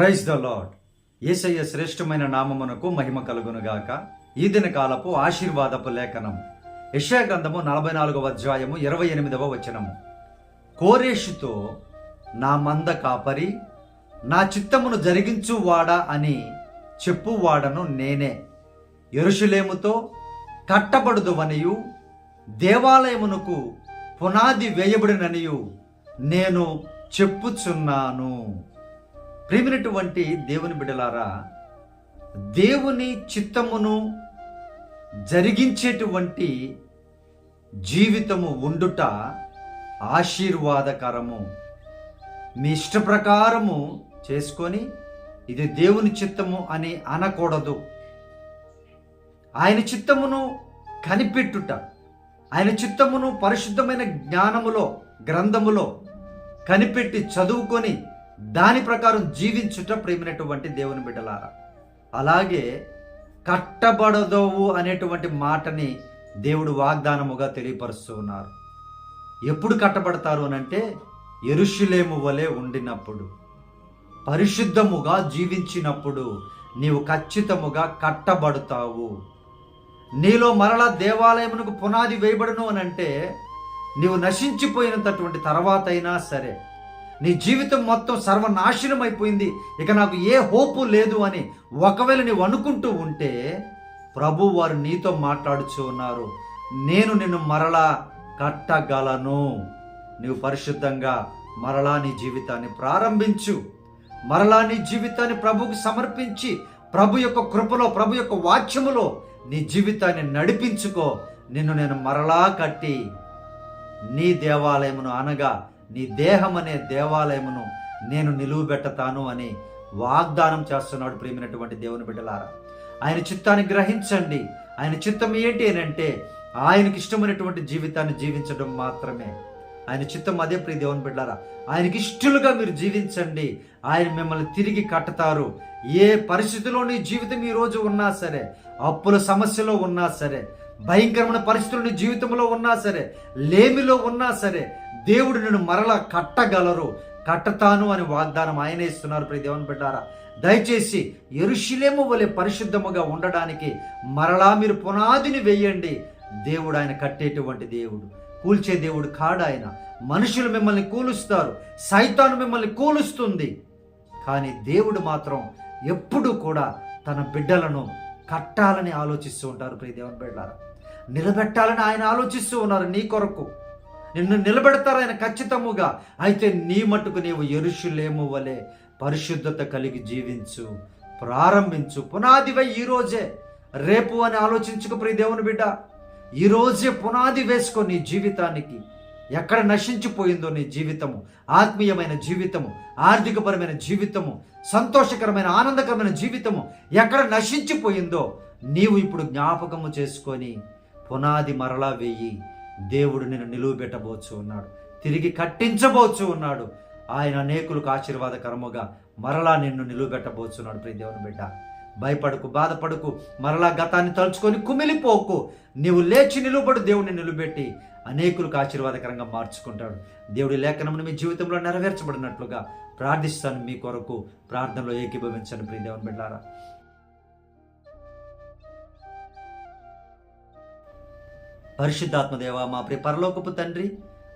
Praise the lord ఏసయ్య శ్రేష్టమైన నామమునకు మహిమ కలుగునుగాక. ఈ దిన కాలపు ఆశీర్వాదపు లేఖనం. యశా గ్రంథము నలభై నాలుగవ అధ్యాయము ఇరవై ఎనిమిదవ వచనము. కోరేషుతో నా మంద కాపరి నా చిత్తమును జరిగించువాడా అని చెప్పువాడను నేనే. ఎరుషులేముతో కట్టబడుదువనియు దేవాలయమునకు పునాది వేయబడిననియు నేను చెప్పుచున్నాను. ప్రేమినటువంటి దేవుని బిడలారా దేవుని చిత్తమును జరిగించేటువంటి జీవితము ఉండుట ఆశీర్వాదకరము. మీ ఇష్ట ప్రకారము చేసుకొని ఇది దేవుని చిత్తము అని అనకూడదు. ఆయన చిత్తమును కనిపెట్టుట ఆయన చిత్తమును పరిశుద్ధమైన జ్ఞానములో గ్రంథములో కనిపెట్టి చదువుకొని దాని ప్రకారం జీవించుట ప్రేమినటువంటి దేవుని బిడ్డలారా. అలాగే కట్టబడదవు అనేటువంటి మాటని దేవుడు వాగ్దానముగా తెలియపరుస్తూ ఉన్నారు. ఎప్పుడు కట్టబడతారు అని అంటే ఎరుషులేము వలె ఉండినప్పుడు పరిశుద్ధముగా జీవించినప్పుడు నీవు ఖచ్చితముగా కట్టబడతావు. నీలో మరలా దేవాలయమునకు పునాది వేయబడును అని అంటే నీవు నశించిపోయినటువంటి తర్వాత అయినా సరే నీ జీవితం మొత్తం సర్వనాశనం అయిపోయింది ఇక నాకు ఏ హోపు లేదు అని ఒకవేళ నీవు అనుకుంటూ ఉంటే ప్రభు వారు నీతో మాట్లాడుచూ ఉన్నారు. నేను నిన్ను మరలా కట్టగలను. నీవు పరిశుద్ధంగా మరలా నీ జీవితాన్ని ప్రారంభించు. మరలా నీ జీవితాన్ని ప్రభుకు సమర్పించి ప్రభు యొక్క కృపలో ప్రభు యొక్క వాక్యములో నీ జీవితాన్ని నడిపించుకో. నిన్ను నేను మరలా కట్టి నీ దేవాలయమును అనగా నీ దేహం అనే దేవాలయమును నేను నిలువబెట్టతాను అని వాగ్దానం చేస్తున్నాడు ప్రేమినటువంటి దేవుని బిడ్డలారా. ఆయన చిత్తాన్ని గ్రహించండి. ఆయన చిత్తం ఏంటి అని అంటే ఆయనకి ఇష్టమైనటువంటి జీవితాన్ని జీవించడం మాత్రమే. ఆయన చిత్తం అదే ప్రియ దేవుని బిడ్డారా ఆయనకి ఇష్టలుగా మీరు జీవించండి. ఆయన మిమ్మల్ని తిరిగి కట్టతారు. ఏ పరిస్థితిలో నీ జీవితం ఈ రోజు ఉన్నా సరే అప్పుల సమస్యలో ఉన్నా సరే భయంకరమైన పరిస్థితులు నీ జీవితంలో ఉన్నా సరే లేమిలో ఉన్నా సరే దేవుడు నన్ను మరలా కట్టగలరు. కట్టతాను అని వాగ్దానం ఆయన ఇస్తున్నారు. ప్రతి దేవుని బిడ్డారా దయచేసి ఎరుషులేము వలె పరిశుద్ధముగా ఉండడానికి మరలా మీరు పునాదిని వేయండి. దేవుడు ఆయన కట్టేటువంటి దేవుడు. కూల్చే దేవుడు కాడు ఆయన. మనుషులు మిమ్మల్ని కూలుస్తారు. సైతాను మిమ్మల్ని కూలుస్తుంది. కానీ దేవుడు మాత్రం ఎప్పుడూ కూడా తన బిడ్డలను కట్టాలని ఆలోచిస్తూ ఉంటారు. ప్రియ దేవుని బిడ్డారా నిలబెట్టాలని ఆయన ఆలోచిస్తూ ఉన్నారు నీ కొరకు. నిన్ను నిలబెడతారు ఆయన ఖచ్చితముగా. అయితే నీ మట్టుకు నీవు ఎరుషులేము వలె పరిశుద్ధత కలిగి జీవించు ప్రారంభించు. పునాదివై ఈరోజే రేపు అని ఆలోచించుకు ప్రియ దేవుని బిడ్డ. ఈరోజే పునాది వేసుకో నీ జీవితానికి. ఎక్కడ నశించిపోయిందో నీ జీవితము. ఆత్మీయమైన జీవితము ఆర్థికపరమైన జీవితము సంతోషకరమైన ఆనందకరమైన జీవితము ఎక్కడ నశించిపోయిందో నీవు ఇప్పుడు జ్ఞాపకము చేసుకొని పునాది మరలా వేయి. దేవుడు నిన్ను నిలువబెట్టబోచు ఉన్నాడు. తిరిగి కట్టించబోచు ఉన్నాడు. ఆయన అనేకులకు ఆశీర్వాదకరముగా మరలా నిన్ను నిలువబెట్టబోచున్నాడు ప్రియ దేవుని బిడ్డ. భయపడకు బాధపడకు మరలా గతాన్ని తలుచుకొని కుమిలిపోకు. నీవు లేచి నిలువబడు దేవుడిని నిలబెట్టి అనేకులకు ఆశీర్వాదకరంగా మార్చుకుంటాడు. దేవుడి లేఖనమును మీ జీవితంలో నెరవేర్చబడినట్లుగా ప్రార్థిస్తాను మీ కొరకు. ప్రార్థనలో ఏకీభవించండి ప్రియ దేవుని బిడ్డారా పరిశుద్ధాత్మదేవ మా ప్రియ పరలోకపు తండ్రి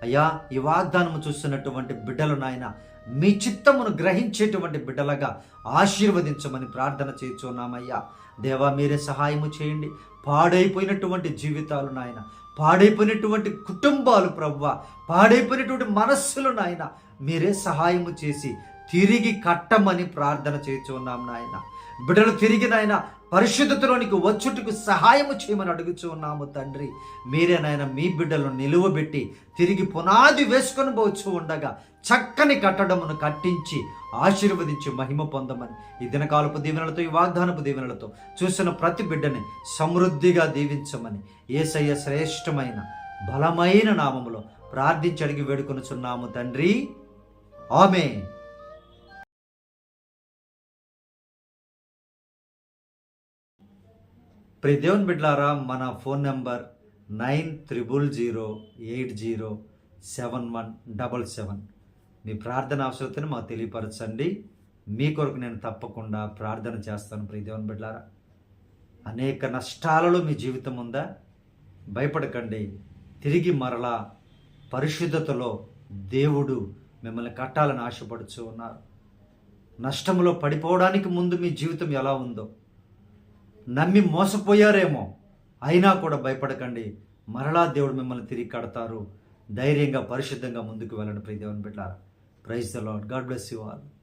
అయ్యా ఈ వాగ్దానము చూస్తున్నటువంటి బిడ్డలు నాయన మీ చిత్తమును గ్రహించేటువంటి బిడ్డలుగా ఆశీర్వదించమని ప్రార్థన చేస్తున్నామయ్యా. దేవా మీరే సహాయము చేయండి. పాడైపోయినటువంటి జీవితాలు నాయన పాడైపోయినటువంటి కుటుంబాలు ప్రవ్వ పాడైపోయినటువంటి మనస్సులు నాయన మీరే సహాయము చేసి తిరిగి కట్టమని ప్రార్థన చేస్తున్నాం నాయన. బిడ్డలు తిరిగి నాయన పరిశుద్ధతలోనికి వచ్చుటకు సహాయము చేయమని అడుగుచూ ఉన్నాము తండ్రి. మీరే నాయన మీ బిడ్డలను నిలువబెట్టి తిరిగి పునాది వేసుకొని పోవచ్చు ఉండగా చక్కని కట్టడమును కట్టించి ఆశీర్వదించి మహిమ పొందమని ఈ దినకాలపు దీవెనలతో ఈ వాగ్దానపు దీవెనలతో చూసిన ప్రతి బిడ్డని సమృద్ధిగా దీవించమని ఏసయ్య శ్రేష్టమైన బలమైన నామములో ప్రార్థించి అడిగి వేడుకొనుచున్నాము తండ్రి. ఆమె ప్రియ దేవుని బిడ్లారా మన phone number nine triple zero eight zero seven one double seven. మీ ప్రార్థన అవసరతను మాకు తెలియపరచండి. మీ కొరకు నేను తప్పకుండా ప్రార్థన చేస్తాను ప్రియ దేవుని బిడ్డారా అనేక నష్టాలలో మీ జీవితం ఉందా? భయపడకండి. తిరిగి మరలా పరిశుద్ధతలో దేవుడు మిమ్మల్ని కట్టాలని ఆశపడుచు ఉన్నారు. నష్టంలో పడిపోవడానికి ముందు మీ జీవితం ఎలా ఉందో నమ్మి మోసపోయారేమో. అయినా కూడా భయపడకండి. మరలా దేవుడు మిమ్మల్ని తిరిగి కడతారు. ధైర్యంగా పరిశుద్ధంగా ముందుకు వెళ్ళండి ప్రతి దేవుని బిడ్డారా. Praise the Lord God bless you all